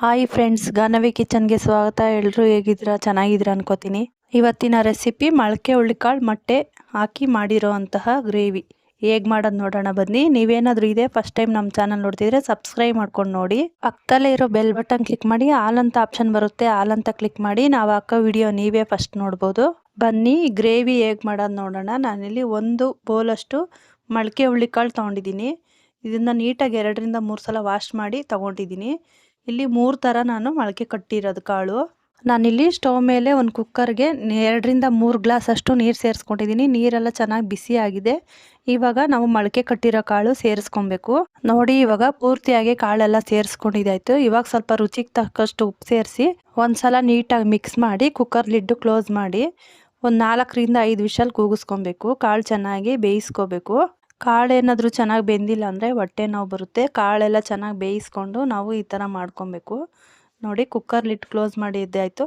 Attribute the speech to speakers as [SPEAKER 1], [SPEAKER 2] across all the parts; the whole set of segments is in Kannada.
[SPEAKER 1] ಹಾಯ್ ಫ್ರೆಂಡ್ಸ್ ಗಾನವಿ ಕಿಚನ್ಗೆ ಸ್ವಾಗತ. ಎಲ್ಲರೂ ಹೇಗಿದ್ದೀರಾ? ಚೆನ್ನಾಗಿದ್ದೀರಾ ಅನ್ಕೋತೀನಿ. ಇವತ್ತಿನ ರೆಸಿಪಿ ಮೊಳಕೆ ಹುಳ್ಳಿಕಾಳು ಮೊಟ್ಟೆ ಹಾಕಿ ಮಾಡಿರೋ ಅಂತಹ ಗ್ರೇವಿ ಹೇಗೆ ಮಾಡೋದು ನೋಡೋಣ ಬನ್ನಿ. ನೀವೇನಾದರೂ ಇದೆ ಫಸ್ಟ್ ಟೈಮ್ ನಮ್ಮ ಚಾನಲ್ ನೋಡ್ತಿದ್ರೆ ಸಬ್ಸ್ಕ್ರೈಬ್ ಮಾಡ್ಕೊಂಡು ನೋಡಿ. ಪಕ್ಕದಲ್ಲೇ ಇರೋ ಬೆಲ್ ಬಟನ್ ಕ್ಲಿಕ್ ಮಾಡಿ ಆಲ್ ಅಂತ ಆಪ್ಷನ್ ಬರುತ್ತೆ ಆಲ್ ಅಂತ ಕ್ಲಿಕ್ ಮಾಡಿ, ನಾವು ಹಾಕೋ ವಿಡಿಯೋ ನೀವೇ ಫಸ್ಟ್ ನೋಡ್ಬೋದು. ಬನ್ನಿ ಗ್ರೇವಿ ಹೇಗೆ ಮಾಡೋದು ನೋಡೋಣ. ನಾನಿಲ್ಲಿ ಒಂದು ಬೌಲಷ್ಟು ಮೊಳಕೆ ಹುಳ್ಳಿಕಾಳು ತೊಗೊಂಡಿದ್ದೀನಿ. ಇದನ್ನು ನೀಟಾಗಿ ಎರಡರಿಂದ ಮೂರು ಸಲ ವಾಶ್ ಮಾಡಿ ತೊಗೊಂಡಿದ್ದೀನಿ. ಇಲ್ಲಿ ಮೂರು ಥರ ನಾನು ಮೊಳಕೆ ಕಟ್ಟಿರೋದು ಕಾಳು. ನಾನಿಲ್ಲಿ ಸ್ಟವ್ ಮೇಲೆ ಒಂದು ಕುಕ್ಕರ್ಗೆ ಎರಡರಿಂದ ಮೂರು ಗ್ಲಾಸ್ ಅಷ್ಟು ನೀರು ಸೇರಿಸ್ಕೊಂಡಿದ್ದೀನಿ ನೀರೆಲ್ಲ ಚೆನ್ನಾಗಿ ಬಿಸಿ ಆಗಿದೆ. ಇವಾಗ ನಾವು ಮೊಳಕೆ ಕಟ್ಟಿರೋ ಕಾಳು ಸೇರಿಸ್ಕೊಬೇಕು. ನೋಡಿ ಇವಾಗ ಪೂರ್ತಿಯಾಗಿ ಕಾಳೆಲ್ಲ ಸೇರಿಸ್ಕೊಂಡಿದ್ದಾಯ್ತು ಇವಾಗ ಸ್ವಲ್ಪ ರುಚಿಗೆ ತಕ್ಕಷ್ಟು ಉಪ್ಪು ಸೇರಿಸಿ ಒಂದ್ಸಲ ನೀಟಾಗಿ ಮಿಕ್ಸ್ ಮಾಡಿ ಕುಕ್ಕರ್ ಲಿಡ್ಡು ಕ್ಲೋಸ್ ಮಾಡಿ ಒಂದು ನಾಲ್ಕರಿಂದ ಐದು ವಿಷಲ್ ಕೂಗಿಸ್ಕೊಬೇಕು. ಕಾಳು ಚೆನ್ನಾಗಿ ಬೇಯಿಸ್ಕೋಬೇಕು. ಕಾಳು ಏನಾದರೂ ಚೆನ್ನಾಗಿ ಬೆಂದಿಲ್ಲ ಅಂದರೆ ಹೊಟ್ಟೆ ನೋವು ಬರುತ್ತೆ. ಕಾಳೆಲ್ಲ ಚೆನ್ನಾಗಿ ಬೇಯಿಸ್ಕೊಂಡು ನಾವು ಈ ಥರ ಮಾಡ್ಕೊಬೇಕು. ನೋಡಿ ಕುಕ್ಕರ್ ಲಿಟ್ ಕ್ಲೋಸ್ ಮಾಡಿ ಆಯಿತು.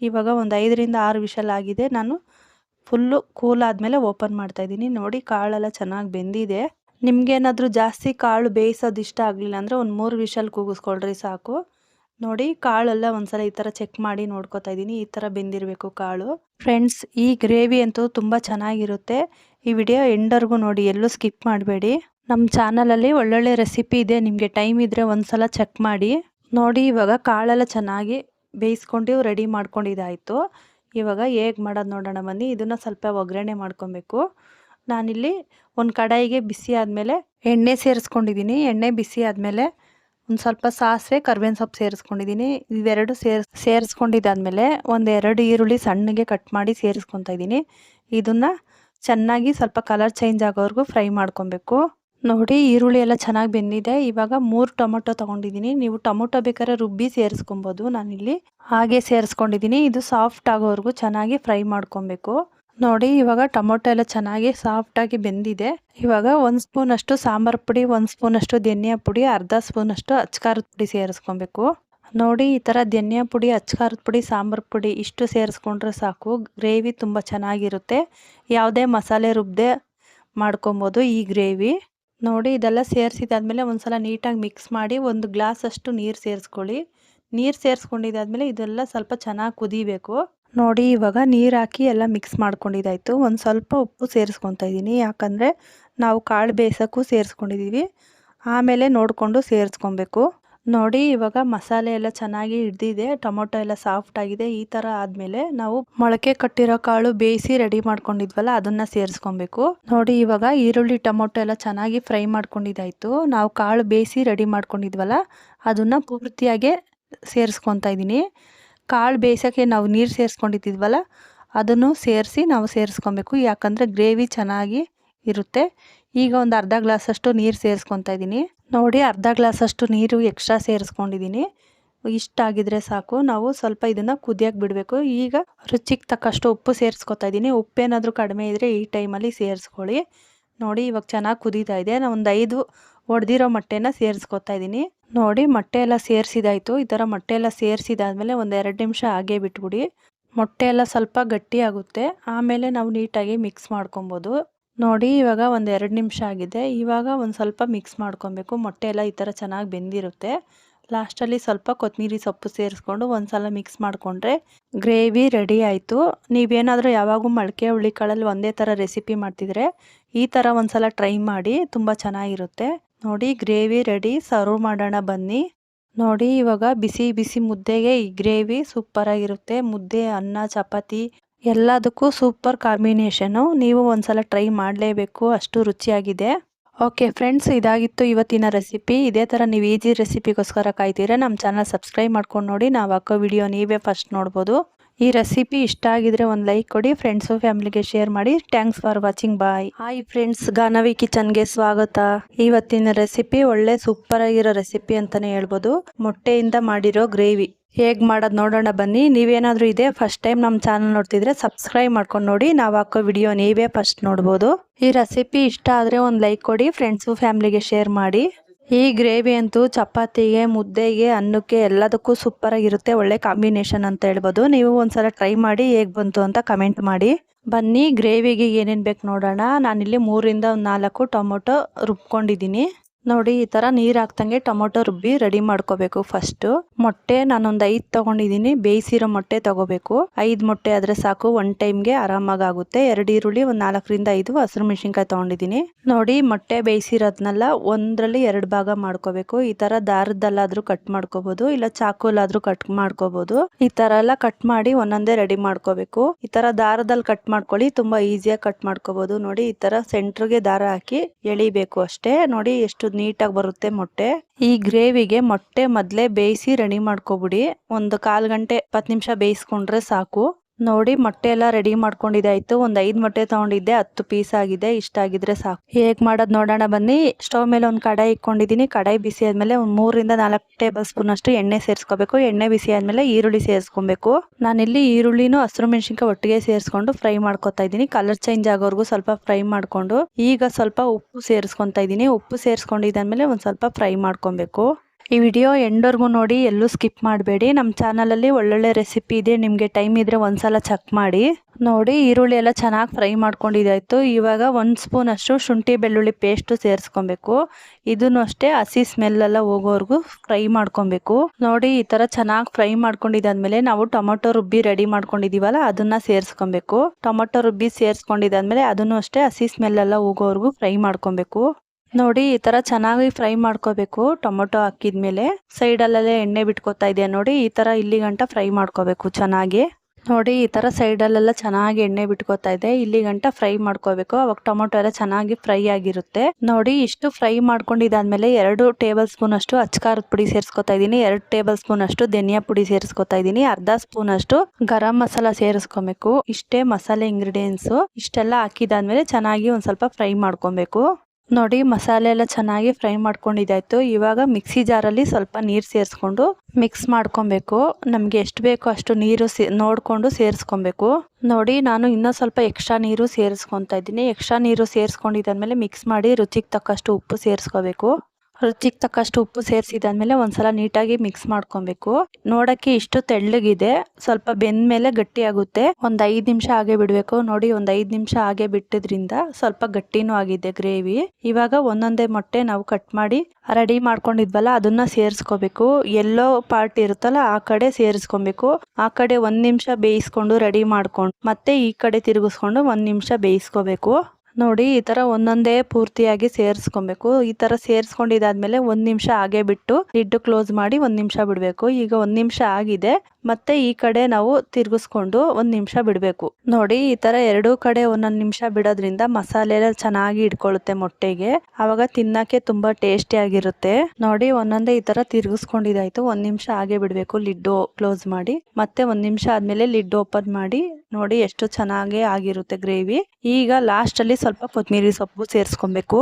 [SPEAKER 1] ಇವಾಗ ಒಂದು ಐದರಿಂದ ಆರು ವಿಷಲ್ ಆಗಿದೆ. ನಾನು ಫುಲ್ಲು ಕೂಲ್ ಆದಮೇಲೆ ಓಪನ್ ಮಾಡ್ತಾಯಿದ್ದೀನಿ ನೋಡಿ ಕಾಳೆಲ್ಲ ಚೆನ್ನಾಗಿ ಬೆಂದಿದೆ. ನಿಮಗೇನಾದರೂ ಜಾಸ್ತಿ ಕಾಳು ಬೇಯಿಸೋದು ಇಷ್ಟ ಆಗಲಿಲ್ಲ ಅಂದರೆ ಒಂದು ಮೂರು ವಿಷಲ್ ಕೂಗಿಸ್ಕೊಳ್ರಿ ಸಾಕು. ನೋಡಿ ಕಾಳೆಲ್ಲ ಒಂದ್ಸಲ ಈ ಥರ ಚೆಕ್ ಮಾಡಿ ನೋಡ್ಕೊತಾ ಇದ್ದೀನಿ. ಈ ಥರ ಬೆಂದಿರಬೇಕು ಕಾಳು. ಫ್ರೆಂಡ್ಸ್, ಈ ಗ್ರೇವಿ ಅಂತೂ ತುಂಬ ಚೆನ್ನಾಗಿರುತ್ತೆ. ಈ ವಿಡಿಯೋ ಎಂಡರ್ಗೂ ನೋಡಿ, ಎಲ್ಲೂ ಸ್ಕಿಪ್ ಮಾಡಬೇಡಿ. ನಮ್ಮ ಚಾನಲಲ್ಲಿ ಒಳ್ಳೊಳ್ಳೆ ರೆಸಿಪಿ ಇದೆ, ನಿಮಗೆ ಟೈಮ್ ಇದ್ದರೆ ಒಂದ್ಸಲ ಚೆಕ್ ಮಾಡಿ. ನೋಡಿ, ಇವಾಗ ಕಾಳೆಲ್ಲ ಚೆನ್ನಾಗಿ ಬೇಯಿಸ್ಕೊಂಡು ರೆಡಿ ಮಾಡ್ಕೊಂಡಿದ್ದಾಯಿತು. ಇವಾಗ ಹೇಗೆ ಮಾಡೋದು ನೋಡೋಣ, ಬನ್ನಿ. ಇದನ್ನು ಸ್ವಲ್ಪ ಒಗ್ಗರಣೆ ಮಾಡ್ಕೊಬೇಕು. ನಾನಿಲ್ಲಿ ಒಂದು ಕಡಾಯಿಗೆ ಬಿಸಿ ಆದಮೇಲೆ ಎಣ್ಣೆ ಸೇರಿಸ್ಕೊಂಡಿದ್ದೀನಿ. ಎಣ್ಣೆ ಬಿಸಿ ಆದಮೇಲೆ ಒಂದು ಸ್ವಲ್ಪ ಸಾಸಿವೆ, ಕರ್ಬೇವಿನ ಸೊಪ್ಪು ಸೇರಿಸ್ಕೊಂಡಿದ್ದೀನಿ. ಇವೆರಡು ಸೇರ್, ಸೇರಿಸ್ಕೊಂಡಿದ್ದಾದಮೇಲೆ ಒಂದು ಎರಡು ಈರುಳ್ಳಿ ಸಣ್ಣಗೆ ಕಟ್ ಮಾಡಿ ಸೇರಿಸ್ಕೊತಾ ಇದ್ದೀನಿ. ಇದನ್ನು ಚೆನ್ನಾಗಿ ಸ್ವಲ್ಪ ಕಲರ್ ಚೇಂಜ್ ಆಗೋವರೆಗೂ ಫ್ರೈ ಮಾಡ್ಕೊಬೇಕು. ನೋಡಿ ಈರುಳ್ಳಿ ಎಲ್ಲ ಚೆನ್ನಾಗಿ ಬೆಂದಿದೆ. ಇವಾಗ ಮೂರು ಟೊಮೊಟೊ ತೊಗೊಂಡಿದ್ದೀನಿ. ನೀವು ಟೊಮೊಟೊ ಬೇಕಾದ್ರೆ ರುಬ್ಬಿ ಸೇರಿಸ್ಕೊಬೋದು ನಾನಿಲ್ಲಿ. ಹಾಗೆ ಸೇರಿಸ್ಕೊಂಡಿದ್ದೀನಿ. ಇದು ಸಾಫ್ಟ್ ಆಗೋವರೆಗೂ ಚೆನ್ನಾಗಿ ಫ್ರೈ ಮಾಡ್ಕೊಬೇಕು. ನೋಡಿ ಇವಾಗ ಟೊಮೊಟೊ ಎಲ್ಲ ಚೆನ್ನಾಗಿ ಸಾಫ್ಟಾಗಿ ಬೆಂದಿದೆ. ಇವಾಗ ಒಂದು ಸ್ಪೂನಷ್ಟು ಸಾಂಬಾರು ಪುಡಿ, ಒಂದು ಸ್ಪೂನಷ್ಟು ಧನಿಯಾ ಪುಡಿ, ಅರ್ಧ ಸ್ಪೂನಷ್ಟು ಅಚ್ಕಾರದ ಪುಡಿ ಸೇರಿಸ್ಕೊಬೇಕು. ನೋಡಿ, ಈ ಥರ ಧನಿಯಾ ಪುಡಿ, ಅಚ್ಕಾರದ ಪುಡಿ, ಸಾಂಬಾರು ಪುಡಿ ಇಷ್ಟು ಸೇರಿಸ್ಕೊಂಡ್ರೆ ಸಾಕು. ಗ್ರೇವಿ ತುಂಬ ಚೆನ್ನಾಗಿರುತ್ತೆ. ಯಾವುದೇ ಮಸಾಲೆ ರುಬ್ಬದೆ ಮಾಡ್ಕೊಬೋದು ಈ ಗ್ರೇವಿ. ನೋಡಿ, ಇದೆಲ್ಲ ಸೇರಿಸಿದಾದ್ಮೇಲೆ ಒಂದು ಸಲ ನೀಟಾಗಿ ಮಿಕ್ಸ್ ಮಾಡಿ ಒಂದು ಗ್ಲಾಸಷ್ಟು ನೀರು ಸೇರಿಸ್ಕೊಳ್ಳಿ. ನೀರು ಸೇರಿಸ್ಕೊಂಡಿದ್ದಾದ್ಮೇಲೆ ಇದೆಲ್ಲ ಸ್ವಲ್ಪ ಚೆನ್ನಾಗಿ ಕುದಿಬೇಕು. ನೋಡಿ, ಇವಾಗ ನೀರು ಹಾಕಿ ಎಲ್ಲ ಮಿಕ್ಸ್ ಮಾಡ್ಕೊಂಡಿದ್ದಾಯಿತು. ಒಂದು ಸ್ವಲ್ಪ ಉಪ್ಪು ಸೇರಿಸ್ಕೊತಾ ಇದ್ದೀನಿ. ಯಾಕಂದರೆ ನಾವು ಕಾಳು ಬೇಯಿಸೋಕ್ಕೂ ಸೇರಿಸ್ಕೊಂಡಿದ್ದೀವಿ. ಆಮೇಲೆ ನೋಡಿಕೊಂಡು ಸೇರಿಸ್ಕೊಬೇಕು. ನೋಡಿ, ಇವಾಗ ಮಸಾಲೆ ಎಲ್ಲ ಚೆನ್ನಾಗಿ ಹಿಡ್ದಿದೆ, ಟೊಮೊಟೊ ಎಲ್ಲ ಸಾಫ್ಟ್ ಆಗಿದೆ, ಈ ಥರ ಆದಮೇಲೆ ನಾವು ಮೊಳಕೆ ಕಟ್ಟಿರೋ ಕಾಳು ಬೇಯಿಸಿ ರೆಡಿ ಮಾಡ್ಕೊಂಡಿದ್ವಲ್ಲ, ಅದನ್ನು ಸೇರಿಸ್ಕೊಬೇಕು. ನೋಡಿ, ಇವಾಗ ಈರುಳ್ಳಿ, ಟೊಮೊಟೊ ಎಲ್ಲ ಚೆನ್ನಾಗಿ ಫ್ರೈ ಮಾಡ್ಕೊಂಡಿದ್ದಾಯಿತು. ನಾವು ಕಾಳು ಬೇಯಿಸಿ ರೆಡಿ ಮಾಡ್ಕೊಂಡಿದ್ವಲ್ಲ, ಅದನ್ನು ಪೂರ್ತಿಯಾಗಿ ಸೇರಿಸ್ಕೊತಾ ಇದ್ದೀನಿ. ಕಾಳು ಬೇಯಿಸೋಕ್ಕೆ ನಾವು ನೀರು ಸೇರಿಸ್ಕೊಂಡಿದ್ವಲ್ಲ ಅದನ್ನು ಸೇರಿಸಿ ನಾವು ಸೇರಿಸ್ಕೊಬೇಕು, ಯಾಕಂದರೆ ಗ್ರೇವಿ ಚೆನ್ನಾಗಿ ಇರುತ್ತೆ. ಈಗ ಒಂದು ಅರ್ಧ ಗ್ಲಾಸಷ್ಟು ನೀರು ಸೇರಿಸ್ಕೊತಾ ಇದ್ದೀನಿ. ನೋಡಿ, ಅರ್ಧ ಗ್ಲಾಸಷ್ಟು ನೀರು ಎಕ್ಸ್ಟ್ರಾ ಸೇರಿಸ್ಕೊಂಡಿದ್ದೀನಿ. ಇಷ್ಟಾಗಿದ್ರೆ ಸಾಕು. ನಾವು ಸ್ವಲ್ಪ ಇದನ್ನು ಕುದಿಯೋಕೆ ಬಿಡಬೇಕು. ಈಗ ರುಚಿಗೆ ತಕ್ಕಷ್ಟು ಉಪ್ಪು ಸೇರಿಸ್ಕೊತಾ ಇದ್ದೀನಿ. ಉಪ್ಪೇನಾದರೂ ಕಡಿಮೆ ಇದ್ದರೆ ಈ ಟೈಮಲ್ಲಿ ಸೇರಿಸ್ಕೊಳ್ಳಿ. ನೋಡಿ, ಇವಾಗ ಚೆನ್ನಾಗಿ ಕುದೀತಾ ಇದೆ. ನಾನು ಒಂದು ಐದು ಒಡೆದಿರೋ ಮೊಟ್ಟೆನ ಸೇರಿಸ್ಕೊತಾ ಇದ್ದೀನಿ. ನೋಡಿ, ಮೊಟ್ಟೆ ಎಲ್ಲ ಸೇರಿಸಿದಾಯಿತು. ಈ ಥರ ಮೊಟ್ಟೆ ಎಲ್ಲ ಸೇರಿಸಿದಾದ್ಮೇಲೆ ಒಂದು ಎರಡು ನಿಮಿಷ ಹಾಗೆ ಬಿಟ್ಬಿಡಿ. ಮೊಟ್ಟೆ ಎಲ್ಲ ಸ್ವಲ್ಪ ಗಟ್ಟಿ ಆಗುತ್ತೆ. ಆಮೇಲೆ ನಾವು ನೀಟಾಗಿ ಮಿಕ್ಸ್ ಮಾಡ್ಕೊಬೋದು. ನೋಡಿ, ಇವಾಗ ಒಂದು ಎರಡು ನಿಮಿಷ ಆಗಿದೆ. ಇವಾಗ ಒಂದು ಸ್ವಲ್ಪ ಮಿಕ್ಸ್ ಮಾಡ್ಕೊಬೇಕು. ಮೊಟ್ಟೆ ಎಲ್ಲ ಈ ಥರ ಚೆನ್ನಾಗಿ ಬೆಂದಿರುತ್ತೆ. ಲಾಸ್ಟಲ್ಲಿ ಸ್ವಲ್ಪ ಕೊತ್ತಂಬರಿ ಸೊಪ್ಪು ಸೇರಿಸ್ಕೊಂಡು ಒಂದು ಸಲ ಮಿಕ್ಸ್ ಮಾಡಿಕೊಂಡ್ರೆ ಗ್ರೇವಿ ರೆಡಿ ಆಯಿತು. ನೀವೇನಾದರೂ ಯಾವಾಗೂ ಮೊಳಕೆ ಹುಳಿಕಾಳಲ್ಲಿ ಒಂದೇ ಥರ ರೆಸಿಪಿ ಮಾಡ್ತಿದ್ರೆ ಈ ಥರ ಒಂದು ಸಲ ಟ್ರೈ ಮಾಡಿ ತುಂಬ ಚೆನ್ನಾಗಿರುತ್ತೆ. ನೋಡಿ, ಗ್ರೇವಿ ರೆಡಿ. ಸರ್ವ್ ಮಾಡೋಣ ಬನ್ನಿ. ನೋಡಿ, ಇವಾಗ ಬಿಸಿ ಬಿಸಿ ಮುದ್ದೆಗೆ ಈ ಗ್ರೇವಿ ಸೂಪರಾಗಿರುತ್ತೆ ಮುದ್ದೆ, ಅನ್ನ, ಚಪಾತಿ ಎಲ್ಲದಕ್ಕೂ ಸೂಪರ್ ಕಾಂಬಿನೇಷನು ನೀವು ಒಂದ್ಸಲ ಟ್ರೈ ಮಾಡಲೇಬೇಕು, ಅಷ್ಟು ರುಚಿಯಾಗಿದೆ. ಓಕೆ ಫ್ರೆಂಡ್ಸ್, ಇದಾಗಿತ್ತು ಇವತ್ತಿನ ರೆಸಿಪಿ. ಇದೇ ಥರ ನೀವು ಈಜಿ ರೆಸಿಪಿಗೋಸ್ಕರ ಕಾಯ್ತೀರ ನಮ್ಮ ಚಾನಲ್ ಸಬ್ಸ್ಕ್ರೈಬ್ ಮಾಡ್ಕೊಂಡು ನೋಡಿ, ನಾವು ಹಾಕೋ ವಿಡಿಯೋ ನೀವೇ ಫಸ್ಟ್ ನೋಡ್ಬೋದು. ಈ ರೆಸಿಪಿ ಇಷ್ಟ ಆಗಿದ್ರೆ ಒಂದು ಲೈಕ್ ಕೊಡಿ, ಫ್ರೆಂಡ್ಸು ಫ್ಯಾಮಿಲಿಗೆ ಶೇರ್ ಮಾಡಿ. Thanks for watching, bye. Hi friends, Ganavi ಕಿಚನ್ಗೆ ಸ್ವಾಗತ. ಇವತ್ತಿನ ರೆಸಿಪಿ ಒಳ್ಳೆ ಸೂಪರ್ ಆಗಿರೋ ರೆಸಿಪಿ ಅಂತಾನೆ ಹೇಳ್ಬೋದು. ಮೊಟ್ಟೆಯಿಂದ ಮಾಡಿರೋ ಗ್ರೇವಿ. ಹೇಗೆ ಮಾಡೋದು ನೋಡೋಣ ಬನ್ನಿ. ನೀವೇನಾದರೂ ಇದೆ ಫಸ್ಟ್ ಟೈಮ್ ನಮ್ಮ ಚಾನಲ್ ನೋಡ್ತಿದ್ರೆ ಸಬ್ಸ್ಕ್ರೈಬ್ ಮಾಡ್ಕೊಂಡು ನೋಡಿ. ನಾವು ಹಾಕೋ ವಿಡಿಯೋ ನೀವೇ ಫಸ್ಟ್ ನೋಡ್ಬೋದು. ಈ ರೆಸಿಪಿ ಇಷ್ಟ ಆದರೆ ಒಂದು ಲೈಕ್ ಕೊಡಿ ಫ್ರೆಂಡ್ಸು ಫ್ಯಾಮಿಲಿಗೆ ಶೇರ್ ಮಾಡಿ. ಈ ಗ್ರೇವಿ ಅಂತೂ ಚಪಾತಿಗೆ, ಮುದ್ದೆಗೆ, ಅನ್ನಕ್ಕೆ ಎಲ್ಲದಕ್ಕೂ ಸೂಪರಾಗಿರುತ್ತೆ ಒಳ್ಳೆ ಕಾಂಬಿನೇಷನ್ ಅಂತ ಹೇಳ್ಬೋದು. ನೀವು ಒಂದ್ಸಲ ಟ್ರೈ ಮಾಡಿ ಹೇಗೆ ಬಂತು ಅಂತ ಕಮೆಂಟ್ ಮಾಡಿ. ಬನ್ನಿ ಗ್ರೇವಿಗೆ ಏನೇನು ಬೇಕು ನೋಡೋಣ. ನಾನಿಲ್ಲಿ ಮೂರಿಂದ ಒಂದು ನಾಲ್ಕು ಟೊಮೊಟೊ ರುಬ್ಕೊಂಡಿದ್ದೀನಿ. ನೋಡಿ, ಈ ತರ ನೀರು ಹಾಕ್ದಂಗೆ ಟೊಮೊಟೊ ರುಬ್ಬಿ ರೆಡಿ ಮಾಡ್ಕೋಬೇಕು ಫಸ್ಟ್ ಮೊಟ್ಟೆ ನಾನೊಂದು ಐದು ತೊಗೊಂಡಿದ್ದೀನಿ ಬೇಯಿಸಿರೋ ಮೊಟ್ಟೆ ತಗೋಬೇಕು. ಐದು ಮೊಟ್ಟೆ ಆದ್ರೆ ಸಾಕು ಒನ್ ಟೈಮ್ಗೆ ಆರಾಮಾಗುತ್ತೆ ಎರಡು ಈರುಳ್ಳಿ, ಒಂದು ನಾಲ್ಕರಿಂದ ಐದು ಹಸಿರು ಮೆಣಸಿನ್ಕಾಯಿ ತೊಗೊಂಡಿದ್ದೀನಿ ನೋಡಿ, ಮೊಟ್ಟೆ ಬೇಯಿಸಿರೋದ್ನೆಲ್ಲ ಒಂದರಲ್ಲಿ ಎರಡು ಭಾಗ ಮಾಡ್ಕೋಬೇಕು. ಈ ತರ ದಾರದಲ್ಲಾದರೂ ಕಟ್ ಮಾಡ್ಕೋಬಹುದು ಇಲ್ಲ ಚಾಕುಲಾದ್ರೂ ಕಟ್ ಮಾಡ್ಕೋಬೋದು. ಈ ಥರ ಎಲ್ಲ ಕಟ್ ಮಾಡಿ ಒಂದೊಂದೇ ರೆಡಿ ಮಾಡ್ಕೋಬೇಕು. ಈ ತರ ದಾರದಲ್ಲಿ ಕಟ್ ಮಾಡ್ಕೊಳ್ಳಿ, ತುಂಬಾ ಈಸಿಯಾಗಿ ಕಟ್ ಮಾಡ್ಕೋಬಹುದು ನೋಡಿ, ಈ ತರ ಸೆಂಟ್ರಿಗೆ ದಾರ ಹಾಕಿ ಎಳಿಬೇಕು ಅಷ್ಟೇ. ನೋಡಿ, ಎಷ್ಟು ನೀಟಾಗಿ ಬರುತ್ತೆ ಮೊಟ್ಟೆ. ಈ ಗ್ರೇವಿಗೆ ಮೊಟ್ಟೆ ಮೊದಲೇ ಬೇಯಿಸಿ ರೆಡಿ ಮಾಡ್ಕೊಬಿಡಿ. ಒಂದು ಕಾಲ್ ಗಂಟೆ, ಇಪ್ಪತ್ತು ನಿಮಿಷ ಬೇಯಿಸ್ಕೊಂಡ್ರೆ ಸಾಕು. ನೋಡಿ, ಮೊಟ್ಟೆ ಎಲ್ಲ ರೆಡಿ ಮಾಡ್ಕೊಂಡಿದ್ದಾಯ್ತು ಒಂದ್ ಐದ್ ಮೊಟ್ಟೆ ತಗೊಂಡಿದ್ದೆ. ಹತ್ತು ಪೀಸ್ ಆಗಿದೆ. ಇಷ್ಟ ಆಗಿದ್ರೆ ಸಾಕು. ಹೇಗ್ ಮಾಡೋದ್ ನೋಡೋಣ ಬನ್ನಿ. ಸ್ಟವ್ ಮೇಲೆ ಒಂದ್ ಕಡಾಯಿ ಇಟ್ಕೊಂಡಿದೀನಿ ಕಡಾಯಿ ಬಿಸಿ ಆದ್ಮೇಲೆ ಒಂದ್ ಮೂರರಿಂದ ನಾಲ್ಕು ಟೇಬಲ್ ಸ್ಪೂನ್ ಅಷ್ಟು ಎಣ್ಣೆ ಸೇರಿಸ್ಕೋಬೇಕು. ಎಣ್ಣೆ ಬಿಸಿ ಆದ್ಮೇಲೆ ಈರುಳ್ಳಿ ಸೇರಿಸ್ಕೊಬೇಕು. ನಾನಿಲ್ಲಿ ಈರುಳ್ಳಿನೂ ಹಸಿರು ಮೆಣಸಿನ್ಕಾಯಿ ಒಟ್ಟಿಗೆ ಸೇರಿಸ್ಕೊಂಡು ಫ್ರೈ ಮಾಡ್ಕೊತಾ ಇದ್ದೀನಿ. ಕಲರ್ ಚೇಂಜ್ ಆಗೋವರೆಗೂ ಸ್ವಲ್ಪ ಫ್ರೈ ಮಾಡ್ಕೊಂಡು, ಈಗ ಸ್ವಲ್ಪ ಉಪ್ಪು ಸೇರಿಸ್ಕೊಂತಾ ಇದ್ದೀನಿ. ಉಪ್ಪು ಸೇರಿಸ್ಕೊಂಡಿದ್ದಾದ್ಮೇಲೆ ಒಂದ್ ಸ್ವಲ್ಪ ಫ್ರೈ ಮಾಡ್ಕೊಬೇಕು. ಈ ವಿಡಿಯೋ ಎಂಡೋರ್ಗೂ ನೋಡಿ, ಎಲ್ಲೂ ಸ್ಕಿಪ್ ಮಾಡಬೇಡಿ. ನಮ್ಮ ಚಾನಲಲ್ಲಿ ಒಳ್ಳೊಳ್ಳೆ ರೆಸಿಪಿ ಇದೆ, ನಿಮಗೆ ಟೈಮ್ ಇದ್ದರೆ ಒಂದ್ಸಲ ಚೆಕ್ ಮಾಡಿ. ನೋಡಿ, ಈರುಳ್ಳಿ ಎಲ್ಲ ಚೆನ್ನಾಗಿ ಫ್ರೈ ಮಾಡ್ಕೊಂಡಿದ್ದಾಯಿತು. ಇವಾಗ ಒಂದು ಸ್ಪೂನ್ ಅಷ್ಟು ಶುಂಠಿ ಬೆಳ್ಳುಳ್ಳಿ ಪೇಸ್ಟು ಸೇರಿಸ್ಕೊಬೇಕು. ಇದನ್ನು ಅಷ್ಟೇ ಹಸಿ ಸ್ಮೆಲ್ಲೆಲ್ಲ ಹೋಗೋವರೆಗೂ ಫ್ರೈ ಮಾಡ್ಕೊಬೇಕು. ನೋಡಿ, ಈ ಥರ ಚೆನ್ನಾಗಿ ಫ್ರೈ ಮಾಡ್ಕೊಂಡಿದ್ದಾದ್ಮೇಲೆ ನಾವು ಟೊಮೊಟೊ ರುಬ್ಬಿ ರೆಡಿ ಮಾಡ್ಕೊಂಡಿದ್ದೀವಲ್ಲ, ಅದನ್ನು ಸೇರಿಸ್ಕೊಬೇಕು. ಟೊಮೊಟೊ ರುಬ್ಬಿ ಸೇರಿಸ್ಕೊಂಡಿದ್ದಾದ್ಮೇಲೆ ಅದನ್ನು ಅಷ್ಟೇ ಹಸಿ ಸ್ಮೆಲ್ಲೆಲ್ಲ ಹೋಗೋವರೆಗೂ ಫ್ರೈ ಮಾಡ್ಕೊಬೇಕು. ನೋಡಿ, ಈ ತರ ಚೆನ್ನಾಗಿ ಫ್ರೈ ಮಾಡ್ಕೋಬೇಕು. ಟೊಮೊಟೊ ಹಾಕಿದ್ಮೇಲೆ ಸೈಡಲ್ಲೇ ಎಣ್ಣೆ ಬಿಟ್ಕೋತಾ ಇದೆಯಾ ನೋಡಿ, ಈ ತರ ಇಲ್ಲಿ ಗಂಟ ಫ್ರೈ ಮಾಡ್ಕೋಬೇಕು ಚೆನ್ನಾಗಿ. ನೋಡಿ, ಈ ತರ ಸೈಡಲ್ಲೆಲ್ಲ ಚೆನ್ನಾಗಿ ಎಣ್ಣೆ ಬಿಟ್ಕೋತಾ ಇದೆ. ಇಲ್ಲಿ ಗಂಟ ಫ್ರೈ ಮಾಡ್ಕೋಬೇಕು. ಅವಾಗ ಟೊಮೊಟೊ ಎಲ್ಲ ಚೆನ್ನಾಗಿ ಫ್ರೈ ಆಗಿರುತ್ತೆ. ನೋಡಿ, ಇಷ್ಟು ಫ್ರೈ ಮಾಡ್ಕೊಂಡಿದ್ದಾದ್ಮೇಲೆ ಎರಡು ಟೇಬಲ್ ಸ್ಪೂನ್ ಅಷ್ಟು ಅಚ್ಕಾರದ ಪುಡಿ ಸೇರಿಸ್ಕೊತಾ ಇದ್ದೀನಿ ಎರಡು ಟೇಬಲ್ ಸ್ಪೂನ್ ಅಷ್ಟು ಧನಿಯಾ ಪುಡಿ ಸೇರಿಸ್ಕೊತಾ ಇದ್ದೀನಿ ಅರ್ಧ ಸ್ಪೂನ್ ಅಷ್ಟು ಗರಂ ಮಸಾಲ ಸೇರಿಸ್ಕೊಬೇಕು. ಇಷ್ಟೇ ಮಸಾಲೆ ಇಂಗ್ರೀಡಿಯೆಂಟ್ಸ್ ಇಷ್ಟೆಲ್ಲ ಹಾಕಿದಾದ್ಮೇಲೆ ಚೆನ್ನಾಗಿ ಒಂದ್ ಸ್ವಲ್ಪ ಫ್ರೈ ಮಾಡ್ಕೊಬೇಕು. ನೋಡಿ, ಮಸಾಲೆ ಎಲ್ಲ ಚೆನ್ನಾಗಿ ಫ್ರೈ ಮಾಡ್ಕೊಂಡಿದ್ದಾಯ್ತು. ಇವಾಗ ಮಿಕ್ಸಿ ಜಾರಲ್ಲಿ ಸ್ವಲ್ಪ ನೀರು ಸೇರಿಸ್ಕೊಂಡು ಮಿಕ್ಸ್ ಮಾಡ್ಕೊಬೇಕು. ನಮಗೆ ಎಷ್ಟು ಬೇಕೋ ಅಷ್ಟು ನೀರು ಸೇ, ನೋಡಿಕೊಂಡು ಸೇರಿಸ್ಕೊಬೇಕು. ನೋಡಿ, ನಾನು ಇನ್ನೂ ಸ್ವಲ್ಪ ಎಕ್ಸ್ಟ್ರಾ ನೀರು ಸೇರಿಸ್ಕೊತಾ ಇದ್ದೀನಿ. ಎಕ್ಸ್ಟ್ರಾ ನೀರು ಸೇರಿಸ್ಕೊಂಡಿದ್ದಾದ್ಮೇಲೆ ಮಿಕ್ಸ್ ಮಾಡಿ ರುಚಿಗೆ ತಕ್ಕಷ್ಟು ಉಪ್ಪು ಸೇರಿಸ್ಕೋಬೇಕು. ರುಚಿಗೆ ತಕ್ಕಷ್ಟು ಉಪ್ಪು ಸೇರಿಸಿದಾದ್ಮೇಲೆ ಒಂದ್ಸಲ ನೀಟಾಗಿ ಮಿಕ್ಸ್ ಮಾಡ್ಕೊಬೇಕು. ನೋಡಕ್ಕೆ ಇಷ್ಟು ತೆಳ್ಳಗಿದೆ. ಸ್ವಲ್ಪ ಬೆಂದ ಮೇಲೆ ಗಟ್ಟಿ ಆಗುತ್ತೆ. ಒಂದ್ ಐದ್ ನಿಮಿಷ ಹಾಗೆ ಬಿಡಬೇಕು. ನೋಡಿ, ಒಂದ್ ಐದ್ ನಿಮಿಷ ಹಾಗೆ ಬಿಟ್ಟಿದ್ರಿಂದ ಸ್ವಲ್ಪ ಗಟ್ಟಿನೂ ಆಗಿದೆ ಗ್ರೇವಿ. ಇವಾಗ ಒಂದೊಂದೇ ಮೊಟ್ಟೆ ನಾವು ಕಟ್ ಮಾಡಿ ರೆಡಿ ಮಾಡ್ಕೊಂಡಿದ್ವಲ್ಲ, ಅದನ್ನ ಸೇರಿಸ್ಕೋಬೇಕು. ಎಲ್ಲೋ ಪಾರ್ಟ್ ಇರುತ್ತಲ್ಲ, ಆ ಕಡೆ ಸೇರಿಸ್ಕೊಬೇಕು. ಆ ಕಡೆ ಒಂದ್ ನಿಮಿಷ ಬೇಯಿಸ್ಕೊಂಡು ರೆಡಿ ಮಾಡ್ಕೊಂಡು, ಮತ್ತೆ ಈ ಕಡೆ ತಿರುಗಿಸ್ಕೊಂಡು ಒಂದ್ ನಿಮಿಷ ಬೇಯಿಸ್ಕೋಬೇಕು. ನೋಡಿ ಈ ತರ ಒಂದೊಂದೇ ಪೂರ್ತಿಯಾಗಿ ಸೇರಿಸ್ಕೊಬೇಕು. ಈ ತರ ಸೇರಿಸ್ಕೊಂಡಿದ್ದಾದ್ಮೇಲೆ ಒಂದ್ ನಿಮಿಷ ಹಾಗೆ ಬಿಟ್ಟು ಲಿಡ್ ಕ್ಲೋಸ್ ಮಾಡಿ ಒಂದ್ ನಿಮಿಷ ಬಿಡ್ಬೇಕು. ಈಗ ಒಂದ್ ನಿಮಿಷ ಆಗಿದೆ. ಮತ್ತೆ ಈ ಕಡೆ ನಾವು ತಿರ್ಗಿಸ್ಕೊಂಡು ಒಂದು ನಿಮಿಷ ಬಿಡಬೇಕು. ನೋಡಿ, ಈ ತರ ಎರಡೂ ಕಡೆ ಒಂದೊಂದು ನಿಮಿಷ ಬಿಡೋದ್ರಿಂದ ಮಸಾಲೆ ಎಲ್ಲ ಚೆನ್ನಾಗಿ ಇಟ್ಕೊಳ್ಳುತ್ತೆ ಮೊಟ್ಟೆಗೆ. ಅವಾಗ ತಿನ್ನಕ್ಕೆ ತುಂಬಾ ಟೇಸ್ಟಿ ಆಗಿರುತ್ತೆ. ನೋಡಿ, ಒಂದೊಂದೇ ಈ ತರ ತಿರ್ಗಿಸ್ಕೊಂಡಿದಾಯ್ತು ಒಂದು ನಿಮಿಷ ಹಾಗೆ ಬಿಡಬೇಕು, ಲಿಡ್ ಕ್ಲೋಸ್ ಮಾಡಿ. ಮತ್ತೆ ಒಂದು ನಿಮಿಷ ಆದಮೇಲೆ ಲಿಡ್ ಓಪನ್ ಮಾಡಿ. ನೋಡಿ, ಎಷ್ಟು ಚೆನ್ನಾಗೇ ಆಗಿರುತ್ತೆ ಗ್ರೇವಿ. ಈಗ ಲಾಸ್ಟ್ ಅಲ್ಲಿ ಸ್ವಲ್ಪ ಕೊತ್ತಂಬರಿ ಸೊಪ್ಪು ಸೇರಿಸ್ಕೊಬೇಕು.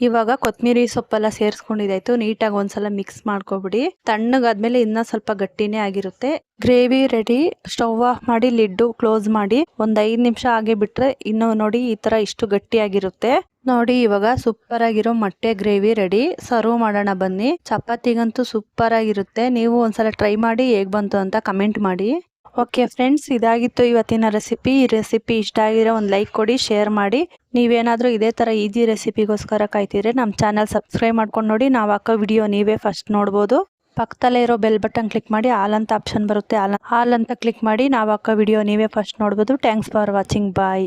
[SPEAKER 1] ಇವಾಗ ಕೊತ್ತಂಬರಿ ಸೊಪ್ಪೆಲ್ಲ ಸೇರಿಸ್ಕೊಂಡಿದ್ದಾಯ್ತು. ನೀಟಾಗಿ ಒಂದ್ಸಲ ಮಿಕ್ಸ್ ಮಾಡ್ಕೊಬಿಡಿ. ತಣ್ಣಗಾದ್ಮೇಲೆ ಇನ್ನ ಸ್ವಲ್ಪ ಗಟ್ಟಿನೇ ಆಗಿರುತ್ತೆ. ಗ್ರೇವಿ ರೆಡಿ ಸ್ಟವ್ ಆಫ್ ಮಾಡಿ ಲಿಡ್ಡು ಕ್ಲೋಸ್ ಮಾಡಿ ಒಂದ್ ಐದ್ ನಿಮಿಷ ಹಾಗೆ ಬಿಟ್ರೆ ಇನ್ನು ನೋಡಿ ಈ ತರ ಇಷ್ಟು ಗಟ್ಟಿಯಾಗಿರುತ್ತೆ. ನೋಡಿ ಇವಾಗ ಸೂಪರ್ ಆಗಿರೋ ಮೊಟ್ಟೆ ಗ್ರೇವಿ ರೆಡಿ ಸರ್ವ್ ಮಾಡೋಣ ಬನ್ನಿ. ಚಪಾತಿಗಂತೂ ಸೂಪರ್ ಆಗಿರುತ್ತೆ ನೀವು ಒಂದ್ಸಲ ಟ್ರೈ ಮಾಡಿ ಹೇಗ್ ಬಂತು ಅಂತ ಕಮೆಂಟ್ ಮಾಡಿ. ಓಕೆ ಫ್ರೆಂಡ್ಸ್ ಇದಾಗಿತ್ತು ಇವತ್ತಿನ ರೆಸಿಪಿ ಈ ರೆಸಿಪಿ ಇಷ್ಟ ಆಗಿರೋ ಒಂದು ಲೈಕ್ ಕೊಡಿ ಶೇರ್ ಮಾಡಿ. ನೀವೇನಾದರೂ ಇದೇ ಥರ ಈಜಿ ರೆಸಿಪಿಗೋಸ್ಕರ ಕಾಯ್ತಿದ್ರೆ ನಮ್ಮ ಚಾನಲ್ ಸಬ್ಸ್ಕ್ರೈಬ್ ಮಾಡ್ಕೊಂಡು ನೋಡಿ. ನಾವು ಹಾಕೋ ವಿಡಿಯೋ ನೀವೇ ಫಸ್ಟ್ ನೋಡ್ಬೋದು. ಪಕ್ಕದಲ್ಲೇ ಇರೋ ಬೆಲ್ ಬಟನ್ ಕ್ಲಿಕ್ ಮಾಡಿ ಆಲ್ ಅಂತ ಆಪ್ಷನ್ ಬರುತ್ತೆ. ಆಲ್ ಆಲ್ ಅಂತ ಕ್ಲಿಕ್ ಮಾಡಿ ನಾವು ಹಾಕೋ ವಿಡಿಯೋ ನೀವೇ ಫಸ್ಟ್ ನೋಡ್ಬೋದು. Thanks for watching bye